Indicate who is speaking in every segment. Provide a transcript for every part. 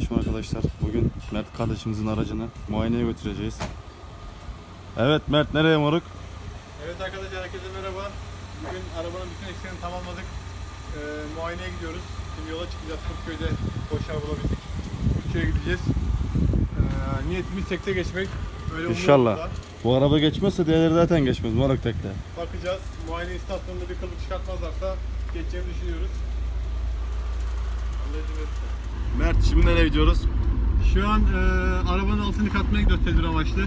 Speaker 1: Selamünaleyküm arkadaşlar. Bugün Mert kardeşimizin aracını muayeneye götüreceğiz. Evet Mert nereye moruk?
Speaker 2: Evet arkadaşlar herkese merhaba. Bugün arabanın bütün eksilerini tamamladık. Ee, muayeneye gidiyoruz. Şimdi yola çıkacağız. Kurtköy'de boşlar bulabildik. Kurtköy'e gideceğiz. Ee, niyetimiz tekte geçmek. Öyle
Speaker 1: İnşallah.
Speaker 2: da.
Speaker 1: Bu araba geçmezse diğerleri zaten geçmez moruk tekte.
Speaker 2: Bakacağız. Muayene istasyonunda bir kılık çıkartmazlarsa geçeceğini düşünüyoruz. Allah izin verirse.
Speaker 1: Mert şimdi nereye gidiyoruz?
Speaker 2: Şu an e, arabanın altını katmaya gidiyoruz tedbir amaçlı.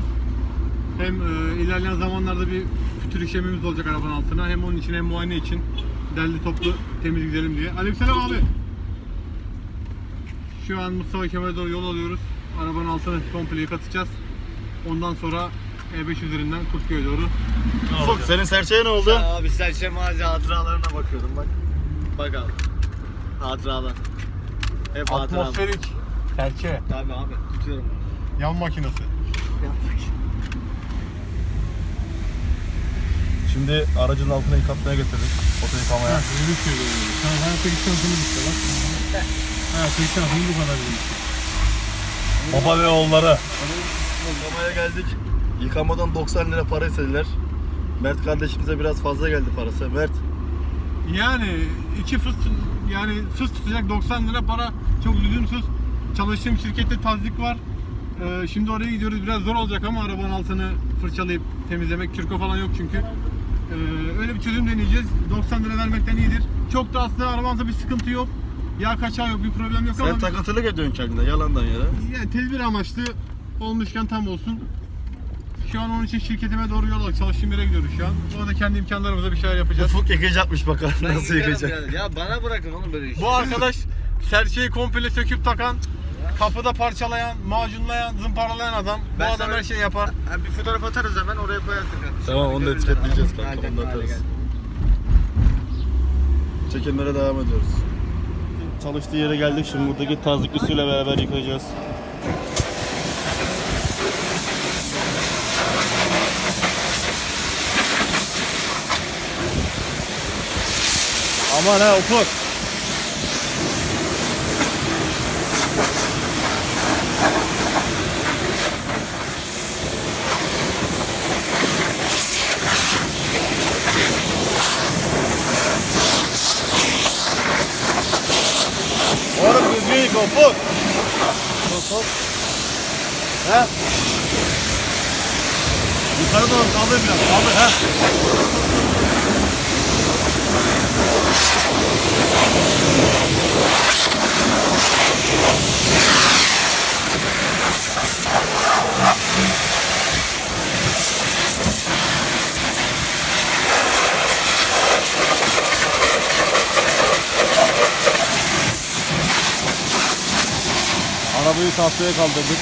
Speaker 2: Hem e, ilerleyen zamanlarda bir pütür işlemimiz olacak arabanın altına. Hem onun için hem muayene için derli toplu temiz gidelim diye. Aleykümselam abi. Şu an Mustafa Kemal'e doğru yol alıyoruz. Arabanın altını komple yıkatacağız. Ondan sonra E5 üzerinden Kurtköy'e doğru.
Speaker 1: Ufuk senin serçeye ne oldu?
Speaker 3: Abi serçe mağaza hatıralarına bakıyordum bak. Bak abi. Hatıralar. Hep.
Speaker 2: Atmosferik. Serçe.
Speaker 3: Tabii abi tutuyorum.
Speaker 2: Yan makinesi.
Speaker 1: Şimdi aracın altına yıkatmaya getirdik. Oto yıkamaya.
Speaker 2: Öyle söylüyorum. Sen hayatta gitsen seni işte bak. Hayatta gitsen seni bu kadar bilmiş.
Speaker 1: Baba ve oğulları. Yıkamaya geldik. Yıkamadan 90 lira para istediler. Mert kardeşimize biraz fazla geldi parası. Mert
Speaker 2: Yani iki fıs yani fıs tutacak 90 lira para çok lüzumsuz. Çalıştığım şirkette tazdik var. Ee, şimdi oraya gidiyoruz. Biraz zor olacak ama arabanın altını fırçalayıp temizlemek. Kürko falan yok çünkü. Ee, öyle bir çözüm deneyeceğiz. 90 lira vermekten iyidir. Çok da aslında arabanızda bir sıkıntı yok. Yağ kaçağı yok, bir problem yok
Speaker 1: sen
Speaker 2: ama
Speaker 1: takıntılık ediyorsun kendine yalandan yere.
Speaker 2: yani tedbir amaçlı olmuşken tam olsun. Şu an onun için şirketime doğru yol aldık. Çalıştığım yere gidiyoruz şu an. Orada kendi imkanlarımızla bir şeyler yapacağız.
Speaker 1: Ufuk yıkayacakmış bakalım
Speaker 3: Ben
Speaker 1: nasıl
Speaker 3: yıkarım
Speaker 1: yıkayacak.
Speaker 3: birader. Ya bana bırakın oğlum böyle işi.
Speaker 2: Bu arkadaş serçeyi komple söküp takan, kapıda parçalayan, macunlayan, zımparalayan adam. Bu
Speaker 3: Ben
Speaker 2: adam
Speaker 3: sana-
Speaker 2: her şeyi yapar.
Speaker 3: Ha, bir fotoğraf atarız hemen oraya koyarsın kardeşim.
Speaker 1: Tamam,
Speaker 3: Hadi
Speaker 1: onu da
Speaker 3: görürüz.
Speaker 1: etiketleyeceğiz kanka,
Speaker 3: Hadi,
Speaker 1: onu da
Speaker 3: hadi,
Speaker 1: atarız.
Speaker 3: gel.
Speaker 1: Çekimlere devam ediyoruz. Çalıştığı yere geldik. Şimdi buradaki tazikli suyla beraber yıkayacağız. Aman ha Ufuk. Tahtaya kaldırdık.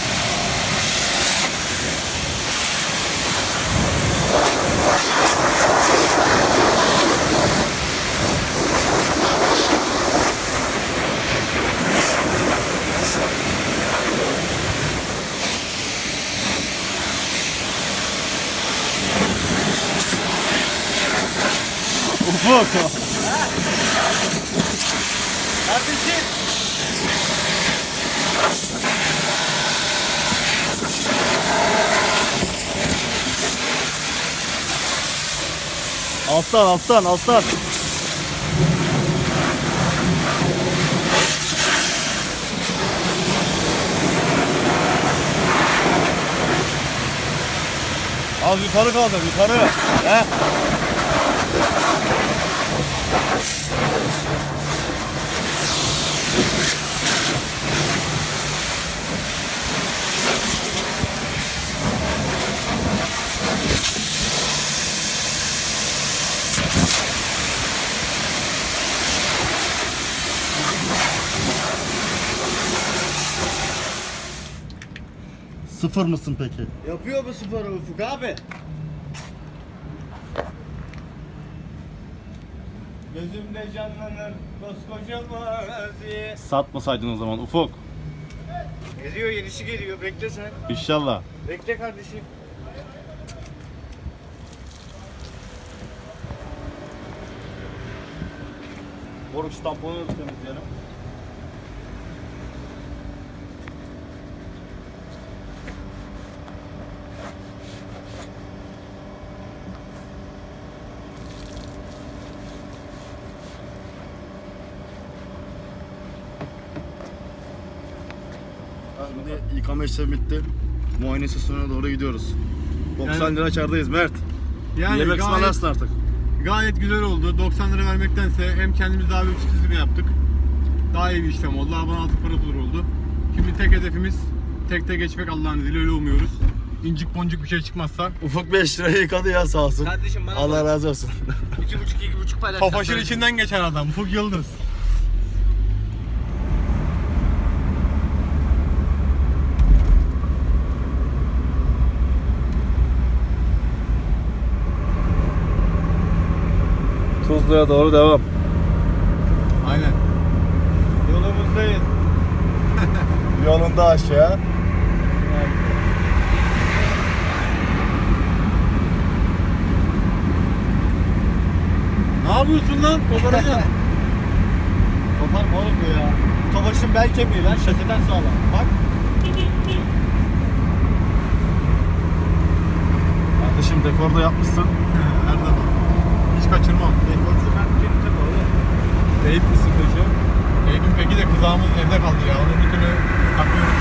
Speaker 1: Ufuk.
Speaker 3: Kardeşim.
Speaker 1: Alttan alttan alttan. Az yukarı kaldır yukarı. He. Sıfır mısın peki?
Speaker 3: Yapıyor bu sporu Ufuk abi. Gözümde canlanır koskoca mazi.
Speaker 1: Satmasaydın o zaman Ufuk.
Speaker 3: Geliyor yenisi geliyor bekle sen.
Speaker 1: İnşallah.
Speaker 3: Bekle kardeşim.
Speaker 1: Boruç tamponu temizleyelim. Şimdi yıkama işlemi bitti. Muayene sesine doğru gidiyoruz. 90
Speaker 2: Yani-
Speaker 1: lira çardayız Mert.
Speaker 2: Yani
Speaker 1: Yemek
Speaker 2: gayet,
Speaker 1: ısmarlarsın artık.
Speaker 2: gayet güzel oldu. 90 lira vermektense hem kendimiz daha büyük çiftlik yaptık. Daha iyi bir işlem oldu. Arabanın altı pırıl pırıl oldu. Şimdi tek hedefimiz tekte geçmek Allah'ın izniyle öyle umuyoruz. İncik boncuk bir şey çıkmazsa.
Speaker 1: Ufuk 5 liraya yıkadı ya sağ olsun.
Speaker 3: Kardeşim bana
Speaker 1: Allah razı olsun.
Speaker 3: iki buçuk iki buçuk paylaşacağım.
Speaker 2: Tofaşın içinden geçen adam. Ufuk Yıldız.
Speaker 1: Tuzlu'ya doğru devam.
Speaker 2: Aynen.
Speaker 3: Yolumuzdayız.
Speaker 1: Yolunda aşağı.
Speaker 2: Ne yapıyorsun lan? Koparacaksın.
Speaker 3: Koparma oğlum bu ya. Tofaşın bel kemiği lan şasiden sağlam. Bak.
Speaker 1: Kardeşim dekorda yapmışsın.
Speaker 2: Her zaman. Hiç kaçırmam.
Speaker 3: Dekorcu ben kendim oğlum.
Speaker 2: Eyüp misin peki? Eyüp'ün peki de kızağımız evde kaldı ya. Onu bir türlü takmıyoruz.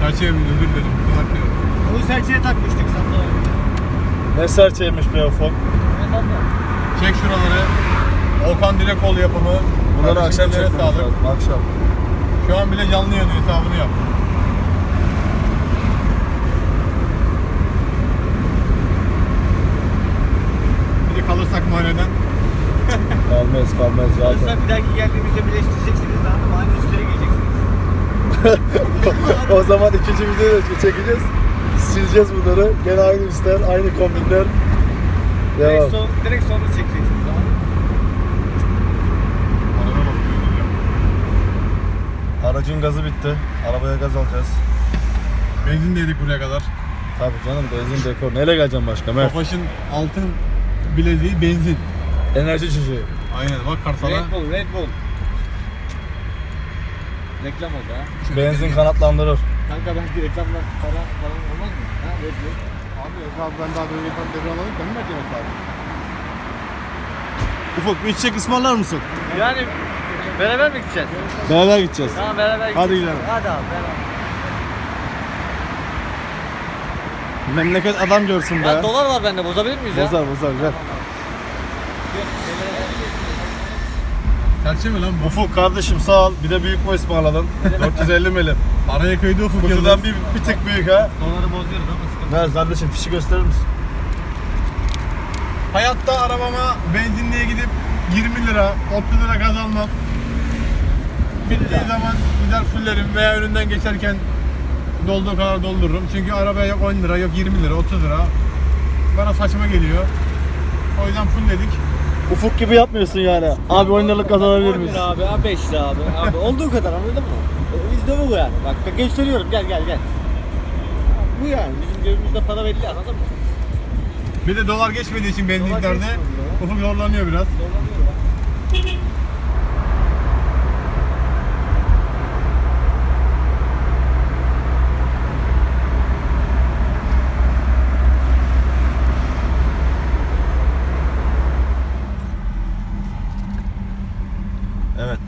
Speaker 2: Çerçevemiz özür dilerim. Kızak diyorum.
Speaker 3: Onu serçeye takmıştık sana.
Speaker 1: Ne serçeymiş be
Speaker 3: sandın?
Speaker 2: Çek şuraları. Okan Direkol yapımı.
Speaker 1: Bunları akşam çekmemiz
Speaker 2: sağlık.
Speaker 1: lazım. Akşam.
Speaker 2: Şu an bile canlı yanıyor hesabını yap. Bir de kalırsak mahalleden.
Speaker 1: Kalmaz kalmaz zaten.
Speaker 3: Olursa bir dahaki geldiğimizde birleştireceksiniz lan ama aynı üstlere giyeceksiniz.
Speaker 1: o zaman ikinci videoyu da çekeceğiz. Sileceğiz bunları. Gene aynı üstler, aynı kombinler. Devam.
Speaker 3: Direkt, son, direkt sonra çekeceksiniz
Speaker 2: ya.
Speaker 1: Aracın gazı bitti. Arabaya gaz alacağız.
Speaker 2: Benzin de yedik buraya kadar.
Speaker 1: Tabii canım benzin dekor. Neyle geleceğim başka Mert?
Speaker 2: Tofaş'ın altın bileziği benzin.
Speaker 1: Enerji içeceği.
Speaker 2: Aynen bak Karsal'a.
Speaker 3: Red Bull, Red Bull. Reklam oldu ha.
Speaker 1: Benzin kanatlandırır.
Speaker 3: Kanka belki reklamdan para falan olmaz mı? Ha Red Bull.
Speaker 2: Abi hesabı ben daha böyle yapan devre ben mi vereceğim hesabı?
Speaker 1: Ufuk bir içecek ısmarlar mısın?
Speaker 3: Yani beraber mi gideceğiz?
Speaker 1: Beraber gideceğiz.
Speaker 3: Tamam beraber gideceğiz.
Speaker 1: Hadi gidelim.
Speaker 3: Hadi abi beraber.
Speaker 1: Memleket adam görsün be.
Speaker 3: Ya dolar var bende bozabilir miyiz ya?
Speaker 1: Bozar bozar gel.
Speaker 2: Serçe mi lan bu?
Speaker 1: Ufuk kardeşim sağ ol. Bir de büyük boy ısmarladın. 450 milim.
Speaker 2: Araya kıydı ufuk
Speaker 1: Kutudan
Speaker 2: yıldız.
Speaker 1: bir, bir tık büyük ha.
Speaker 3: Doları bozuyoruz ama sıkıntı.
Speaker 1: Ver kardeşim fişi gösterir misin?
Speaker 2: Hayatta arabama benzinliğe gidip 20 lira, 30 lira gaz almam. Bittiği zaman gider fullerim veya önünden geçerken dolduğu kadar doldururum. Çünkü arabaya yok 10 lira, yok 20 lira, 30 lira. Bana saçma geliyor. O yüzden fullledik.
Speaker 1: Ufuk gibi yapmıyorsun yani. Abi 10 liralık kazanabilir
Speaker 3: 10
Speaker 1: miyiz?
Speaker 3: lira abi, abi 5 lira abi. abi olduğu kadar anladın mı? E, Bizde bu yani. Bak bak gösteriyorum gel gel gel. Bu yani bizim cebimizde para belli anladın mı?
Speaker 2: Bir de dolar geçmediği için benzinliklerde
Speaker 3: geçmiyor ya.
Speaker 2: ufuk zorlanıyor biraz.
Speaker 3: Dolanıyor bak.
Speaker 1: Evet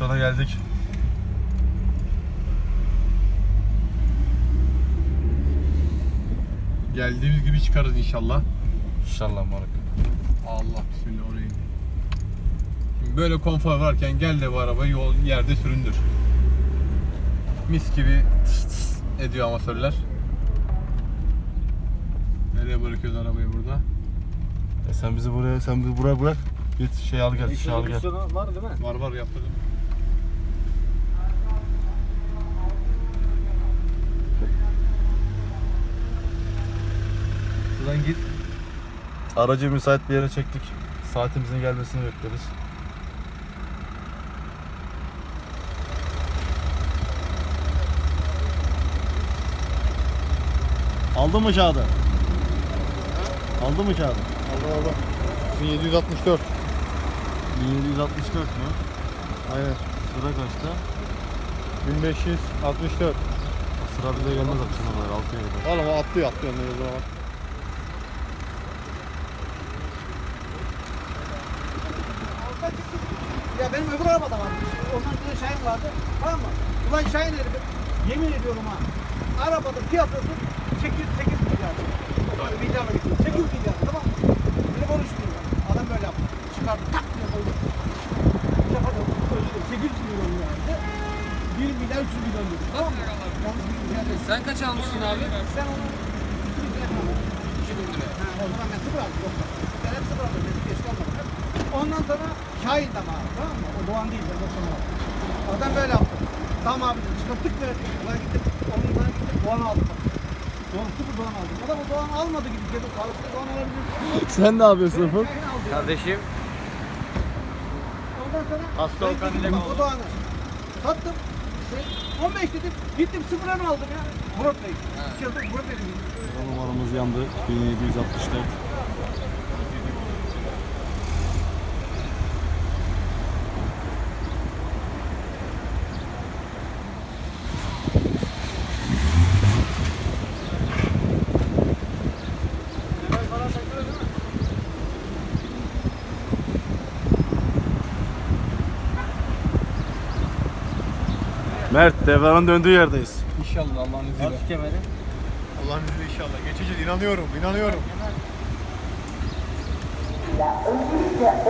Speaker 1: istasyona geldik.
Speaker 2: Geldiğimiz gibi çıkarız inşallah.
Speaker 1: İnşallah moruk.
Speaker 2: Allah bismillah oraya. Şimdi böyle konfor varken gel de bu arabayı yol yerde süründür. Mis gibi tıs tıs ediyor amatörler. Nereye bırakıyoruz arabayı burada?
Speaker 1: E sen bizi buraya, sen bizi buraya bırak. Git şey al gel, şey al gel.
Speaker 3: Var değil mi?
Speaker 2: Var var yaptırdım.
Speaker 1: Aracı müsait bir yere çektik. Saatimizin gelmesini bekliyoruz. Aldın mı kağıdı? Aldın mı kağıdı?
Speaker 2: Aldım aldım. 1764.
Speaker 1: 1764 mü?
Speaker 2: Aynen.
Speaker 1: Sıra kaçta?
Speaker 2: 1564.
Speaker 1: Sıra bize gelmez akşama kadar 6'ya kadar.
Speaker 2: Oğlum o atlıyor atlıyor ne yazıyor bak.
Speaker 4: Ya benim öbür arabada var. Ondan sonra şey Şahin vardı. Tamam mı? Ulan Şahin dedim. Yemin ediyorum ha. Arabada piyasası 8 8 milyar. Milyarla gidiyor. 8 milyar tamam mı? Beni konuşmuyor. Adam böyle yaptı. Çıkardı tak diye koydu. Şakada öyle 8 milyon yani. 1 milyar 300 milyon dedi. Tamam mı? Yanlış bir milyar değil.
Speaker 5: Sen kaç almışsın abi?
Speaker 4: Sen onu 2 bin lira aldın. 2 bin lira. Ha, o zaman ben sıfır aldım. Yoksa. Ben hep sıfır aldım. Benim geç kalmadım. Ondan sonra Şahin de abi. Tamam mı? O Doğan değil. Ben 90 aldım. Adam böyle yaptı. Tamam abi dedim. Çıkarttık mı? Ulan gittim. Onun sana gittim. Doğan aldım. Doğan sıfır Doğan aldım. Adam o Doğan almadı gibi. Dedim. Kalıplı Doğan alabilir.
Speaker 1: Sen ne yapıyorsun Ufuk?
Speaker 4: Aldı.
Speaker 3: Kardeşim.
Speaker 4: Ondan sonra
Speaker 3: Hasta
Speaker 4: ben
Speaker 3: Okan
Speaker 4: gittim
Speaker 3: ile
Speaker 4: o Doğan'ı. Sattım. Şey, 15 dedim. Gittim sıfıra mı aldım ya? Murat Bey. Yıldır Murat Bey dedim.
Speaker 1: Numaramız yandı. 1764. Mert devranın döndüğü yerdeyiz.
Speaker 5: İnşallah Allah'ın izniyle.
Speaker 3: Nasıl kemeri?
Speaker 2: Allah'ın izniyle inşallah. Geçeceğiz. İnanıyorum. inanıyorum.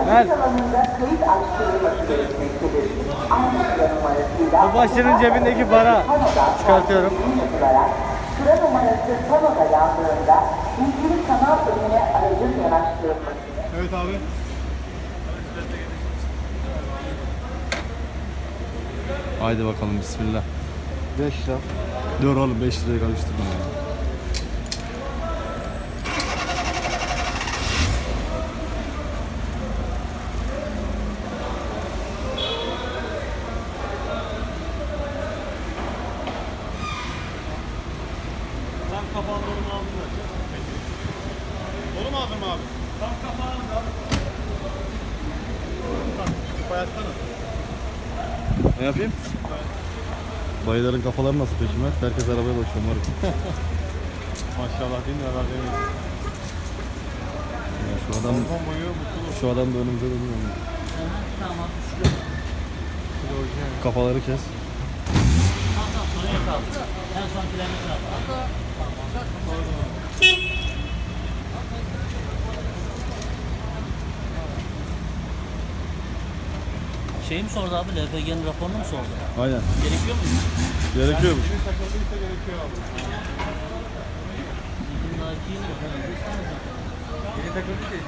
Speaker 3: Ver. Bu başının cebindeki para çıkartıyorum.
Speaker 6: Sıra numarası panoda yandığında ilgili kanal önüne aracın yanaştırılması.
Speaker 2: Evet abi.
Speaker 1: Haydi bakalım bismillah.
Speaker 3: 5 lira.
Speaker 1: Dur oğlum 5 liraya karıştırma ya.
Speaker 2: Tam kapağın dolu mu aldın da? Dolu mu aldın mı abi? Tam kapağın da. Bayatsana.
Speaker 1: Ne yapayım? Bayıların kafaları nasıl peki Mert? Herkes arabaya bakıyor moruk.
Speaker 2: Maşallah bin liralar demeyiz.
Speaker 1: Ya şu adam
Speaker 2: Telefon boyu mutluluk.
Speaker 1: şu adam da önümüze dönüyor. Kafaları kes.
Speaker 7: Şey mi sordu abi? LPG'nin raporunu mu sordu?
Speaker 1: Aynen.
Speaker 7: Gerekiyor mu?
Speaker 2: Takıldıysa gerekiyor abi.
Speaker 7: Bunlar iki yıl yok.
Speaker 3: Biri takıldı ki.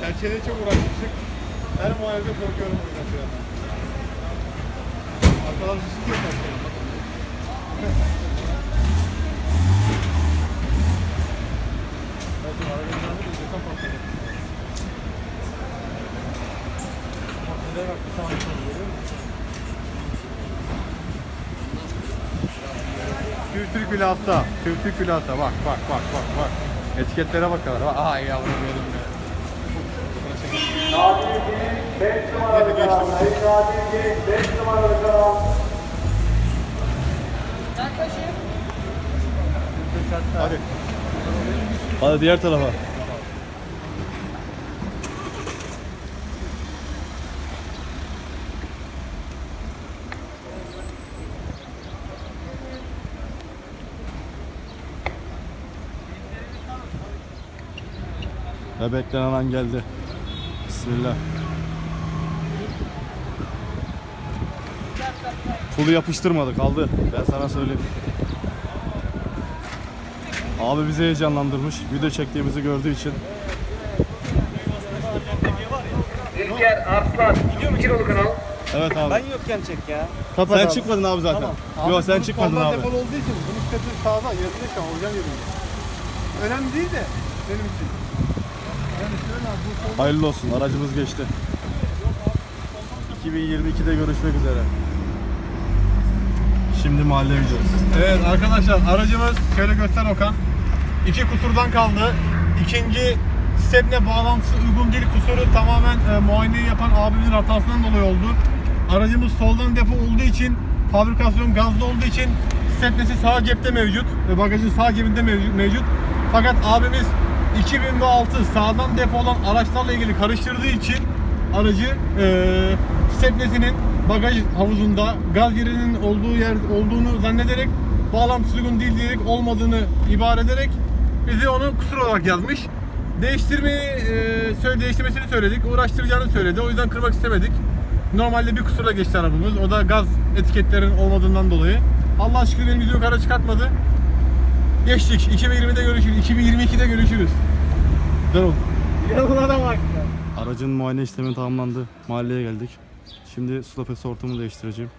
Speaker 2: Çerçeveyle çok uğraşmıştık. Her muayenede korkuyorum buradan şu an. Arkadan sıkıyor çerçeveyi. Belki arabanın yanında da yakın patladı. Makineye bak bir tane görüyor musun? Türk Bilhassa, Türk Bilhassa bak bak bak bak bak. Etiketlere bakalım. Bak, Ay yavrum benim be. Neyse geçtim. Hadi.
Speaker 1: Hadi diğer tarafa. Ve beklenen an geldi. Bismillah. Pulu yapıştırmadı kaldı. Ben sana söyleyeyim. Abi bizi heyecanlandırmış. Video çektiğimizi gördüğü için.
Speaker 8: İlker Arslan 2 kiloluk kanal.
Speaker 1: Evet abi.
Speaker 3: Ben yokken çek ya.
Speaker 1: sen çıkmadın abi zaten. Yok sen çıkmadın abi.
Speaker 2: depol olduğu için bunun sitesi sağda yazılı şu an orijinal yerinde. Önemli değil de benim için. Yani şöyle abi bu sol
Speaker 1: Hayırlı olsun. Aracımız geçti. 2022'de görüşmek üzere. Şimdi mahalleye gidiyoruz.
Speaker 2: Evet arkadaşlar aracımız şöyle göster Okan. İki kusurdan kaldı. İkinci stepne bağlantısı uygun değil kusuru tamamen e, muayeneyi yapan abimin hatasından dolayı oldu. Aracımız soldan depo olduğu için fabrikasyon gazlı olduğu için stepnesi sağ cepte mevcut ve bagajın sağ cebinde mevcut. mevcut. Fakat abimiz 2006 sağdan depo olan araçlarla ilgili karıştırdığı için aracı eee stepnesinin bagaj havuzunda gaz yerinin olduğu yer olduğunu zannederek bağlantısı uygun değil diyerek olmadığını ibare ederek bizi onu kusur olarak yazmış. Değiştirmeyi, eee söyle, değiştirmesini söyledik. Uğraştıracağını söyledi. O yüzden kırmak istemedik. Normalde bir kusurla geçti arabamız. O da gaz etiketlerin olmadığından dolayı. Allah şükür benim yüzümü kara çıkartmadı. Geçtik. 2020'de görüşürüz. 2022'de görüşürüz. Oldu.
Speaker 3: Ya da bak.
Speaker 1: Aracın muayene işlemi tamamlandı. Mahalleye geldik. Şimdi sulafesi ortamını değiştireceğim.